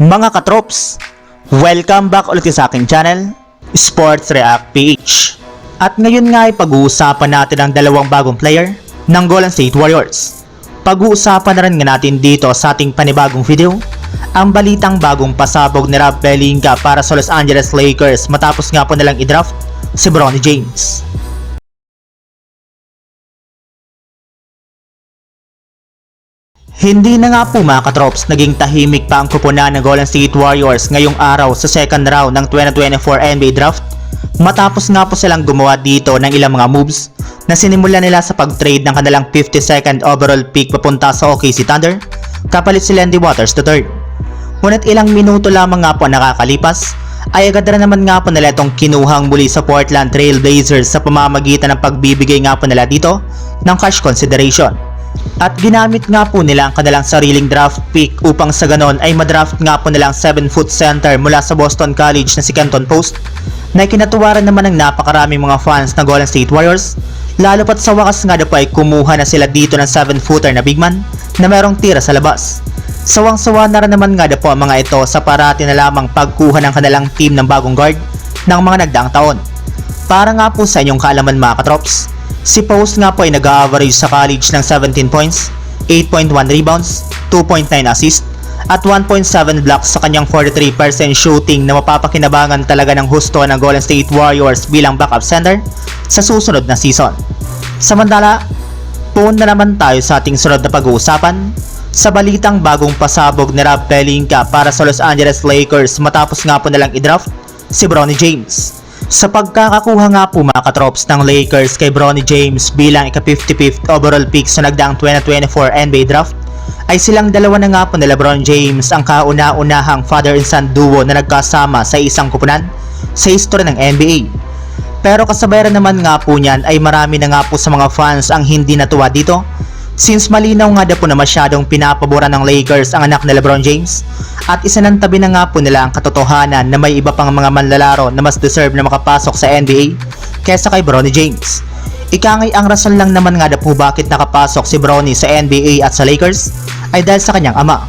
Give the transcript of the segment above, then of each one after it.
Mga katrops, welcome back ulit sa aking channel, Sports React PH. At ngayon nga ay pag-uusapan natin ang dalawang bagong player ng Golden State Warriors. Pag-uusapan na rin nga natin dito sa ating panibagong video, ang balitang bagong pasabog ni Rob Pelinka para sa Los Angeles Lakers matapos nga po nilang i-draft si Bronny James. Hindi na nga po mga katrops naging tahimik pa ang kupunan ng Golden State Warriors ngayong araw sa second round ng 2024 NBA Draft matapos nga po silang gumawa dito ng ilang mga moves na sinimula nila sa pag-trade ng kanilang 52nd overall pick papunta sa OKC Thunder kapalit si Landy Waters III. Ngunit ilang minuto lamang nga po nakakalipas ay agad na naman nga po nila itong kinuhang muli sa Portland Trail Blazers sa pamamagitan ng pagbibigay nga po nila dito ng cash consideration. At ginamit nga po nila ang kanilang sariling draft pick upang sa ganon ay madraft nga po nilang 7 foot center mula sa Boston College na si Canton Post na kinatuwaran naman ng napakaraming mga fans ng Golden State Warriors lalo pat sa wakas nga na po ay kumuha na sila dito ng 7 footer na big man na merong tira sa labas. Sawang-sawa na rin naman nga na po ang mga ito sa parati na lamang pagkuha ng kanilang team ng bagong guard ng mga nagdaang taon. Para nga po sa inyong kaalaman mga katrops, si Post nga po ay nag-average sa college ng 17 points, 8.1 rebounds, 2.9 assists, at 1.7 blocks sa kanyang 43% shooting na mapapakinabangan talaga ng husto ng Golden State Warriors bilang backup center sa susunod na season. Samantala, puun na naman tayo sa ating sunod na pag-uusapan sa balitang bagong pasabog ni Rob Pelinka para sa Los Angeles Lakers matapos nga po nilang i-draft si Bronny James. Sa pagkakakuha nga po mga katrops ng Lakers kay Bronny James bilang ika-55th overall pick sa nagdaang 2024 NBA Draft, ay silang dalawa na nga po ni LeBron James ang kauna-unahang father and son duo na nagkasama sa isang kupunan sa history ng NBA. Pero kasabayan naman nga po niyan ay marami na nga po sa mga fans ang hindi natuwa dito since malinaw nga daw po na masyadong pinapaboran ng Lakers ang anak ni LeBron James at isanantabi na nga po nila ang katotohanan na may iba pang mga manlalaro na mas deserve na makapasok sa NBA kesa kay Bronny James. Ikangay ang rason lang naman nga daw po bakit nakapasok si Bronny sa NBA at sa Lakers ay dahil sa kanyang ama.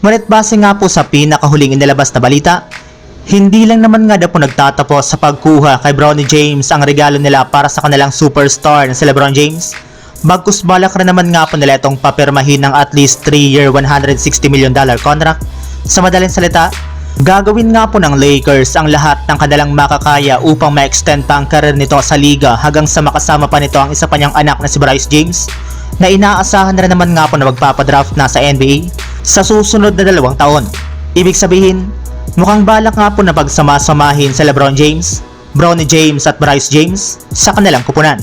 Ngunit base nga po sa pinakahuling inilabas na balita, hindi lang naman nga daw po nagtatapos sa pagkuha kay Bronny James ang regalo nila para sa kanilang superstar na si LeBron James. Bagkus balak rin naman nga po nila itong papirmahin ng at least 3-year 160 million dollar contract. Sa madaling salita, gagawin nga po ng Lakers ang lahat ng kanilang makakaya upang ma-extend pa ang karir nito sa liga hanggang sa makasama pa nito ang isa pa niyang anak na si Bryce James na inaasahan na naman nga po na magpapadraft na sa NBA sa susunod na dalawang taon. Ibig sabihin, mukhang balak nga po na pagsama-samahin sa LeBron James, Bronny James at Bryce James sa kanilang kupunan.